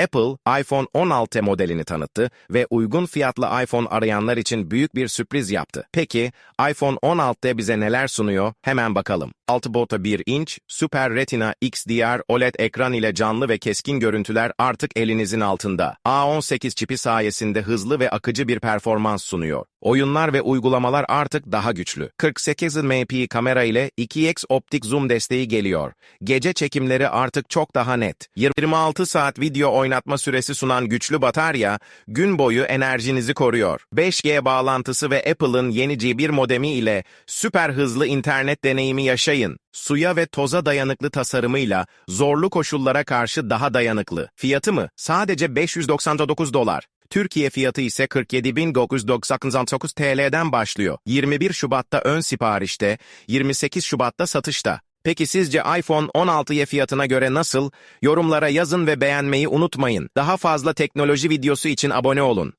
Apple, iPhone 16 modelini tanıttı ve uygun fiyatlı iPhone arayanlar için büyük bir sürpriz yaptı. Peki, iPhone 16 bize neler sunuyor? Hemen bakalım. 6 bota 1 inç, Super Retina XDR OLED ekran ile canlı ve keskin görüntüler artık elinizin altında. A18 çipi sayesinde hızlı ve akıcı bir performans sunuyor. Oyunlar ve uygulamalar artık daha güçlü. 48 MP kamera ile 2x optik zoom desteği geliyor. Gece çekimleri artık çok daha net. 26 saat video oynatma süresi sunan güçlü batarya, gün boyu enerjinizi koruyor. 5G bağlantısı ve Apple'ın yeni G1 modemi ile süper hızlı internet deneyimi yaşayın. Suya ve toza dayanıklı tasarımıyla zorlu koşullara karşı daha dayanıklı. Fiyatı mı? Sadece 599 dolar. Türkiye fiyatı ise 47.999 TL'den başlıyor. 21 Şubat'ta ön siparişte, 28 Şubat'ta satışta. Peki sizce iPhone 16'ya fiyatına göre nasıl? Yorumlara yazın ve beğenmeyi unutmayın. Daha fazla teknoloji videosu için abone olun.